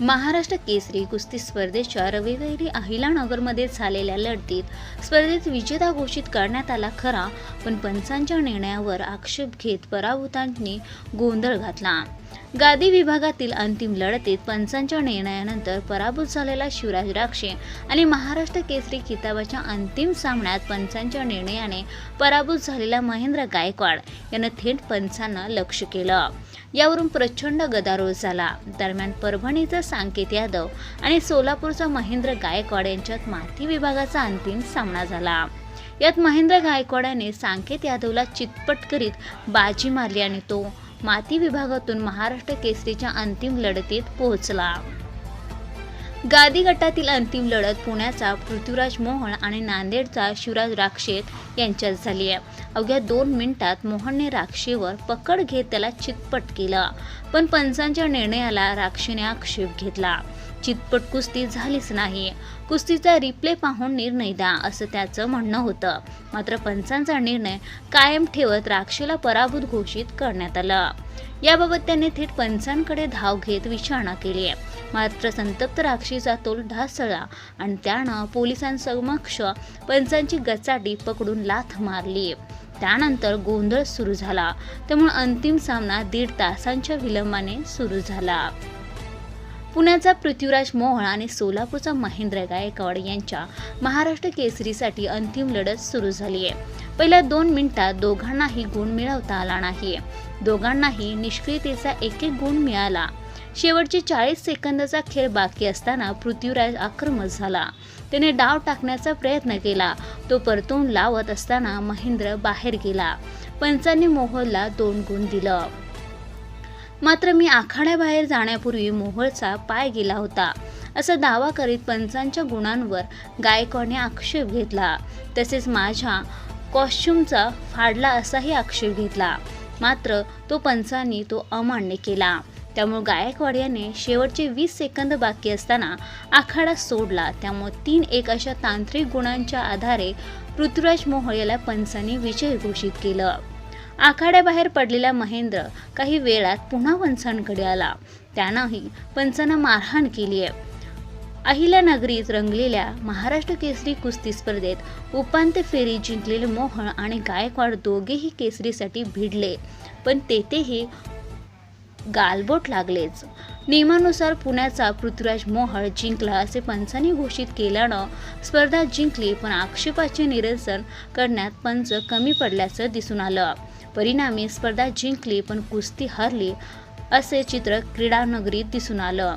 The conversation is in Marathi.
महाराष्ट्र केसरी कुस्ती स्पर्धेच्या रविवारी अहिलानगरमध्ये झालेल्या लढतीत स्पर्धेत विजेता घोषित करण्यात आला खरा पण पंचांच्या निर्णयावर आक्षेप घेत पराभूतांनी गोंधळ घातला. गादी विभागातील अंतिम लढतीत पंचांच्या निर्णयानंतर पराभूत झालेला शिवराज राक्षे आणि महाराष्ट्र केसरी किताबाच्या अंतिम सामन्यात पंचांच्या निर्णयाने पराभूत झालेला महेंद्र गायकवाड यानं थेट पंचांना लक्ष केलं. यावरून प्रचंड गदारोळ झाला. दरम्यान परभणीचा सांकेत यादव आणि सोलापूरचा महेंद्र गायकवाड यांच्यात माती विभागाचा अंतिम सामना झाला. यात महेंद्र गायकवाडाने सांकेत यादवला चितपट करीत बाजी मारली आणि तो माती विभागातून महाराष्ट्र केसरीच्या अंतिम लढतीत पोहोचला. गादी गटातील अंतिम लढत पुण्याचा पृथ्वीराज मोहन आणि नांदेडचा शिवराज राक्षेत यांच्यात झाली आहे. अवघ्या दोन मिनिटात मोहनने राक्षेवर पकड घेत त्याला चितपट केलं. पण पंचांच्या निर्णयाला राक्षेने आक्षेप घेतला. चितपट कुस्ती झालीच नाही. कुस्तीचा रिप्ले पाहून निर्णय द्या असं त्याचं म्हणणं होतं. मात्र पंचांचा निर्णय कायम ठेवत राक्षेला पराभूत घोषित करण्यात आलं. याबाबत त्यांनी थेट पंचांकडे धाव घेत विचारणा केली. मात्र संतप्त राक्षीचा तोल ढासळला आणि त्यानं पोलिसांसमक्ष पंचांची गचाटी पकडून लाथ मारली. त्यानंतर गोंधळ सुरू झाला. त्यामुळे अंतिम सामना दीड तासांच्या विलंबाने सुरू झाला. पुण्याचा पृथ्वीराज मोहन आणि सोलापूरचा महेंद्र गायकवाड यांच्या महाराष्ट्र केसरीसाठी अंतिम लढत सुरू झाली आहे. पहिल्या दोन मिनिटात दोघांनाही गुण मिळवता आला नाही. दोघांनाही निष्क्रियतेचा एक एक गुण मिळाला. शेवटचे चाळीस सेकंदाचा खेळ बाकी असताना पृथ्वीराज आक्रमक झाला. त्याने डाव टाकण्याचा प्रयत्न केला. तो परतून लावत असताना महेंद्र बाहेर गेला. पंचांनी मोहनला दोन गुण दिलं. मात्र मी आखाड्याबाहेर जाण्यापूर्वी मोहोळचा पाय गेला होता. असा दावा करीत पंचांच्या गुणांवर गायकवाडने आक्षेप घेतला. तसेच माझ्या कॉस्च्युमचा फाडला असाही आक्षेप घेतला. मात्र तो पंचांनी तो अमान्य केला. त्यामुळे गायकवाड याने शेवटचे वीस सेकंद बाकी असताना आखाडा सोडला. त्यामुळे तीन एक अशा तांत्रिक गुणांच्या आधारे पृथ्वीराज मोहोळ याला पंचांनी विजय घोषित केलं. आखाड्याबाहेर पडलेला महेंद्र काही वेळात पुन्हा पंचांकडे आला. त्यानंही पंचांना मारहाण केली आहे. अहिल्यानगरीत रंगलेल्या महाराष्ट्र केसरी कुस्ती स्पर्धेत उपांत्य फेरी जिंकलेले मोहन आणि गायकवाड दोघेही केसरीसाठी भिडले. पण तेथेही गालबोट लागलेच. नियमानुसार पुण्याचा पृथ्वीराज मोहळ जिंकला असे पंचांनी घोषित केल्यानं स्पर्धा जिंकली पण आक्षेपाचे निरसन करण्यात पंच कमी पडल्याचं दिसून आलं. परिणामी स्पर्धा जिंकली पण कुस्ती हरली असे चित्र क्रीडानगरीत दिसून आलं.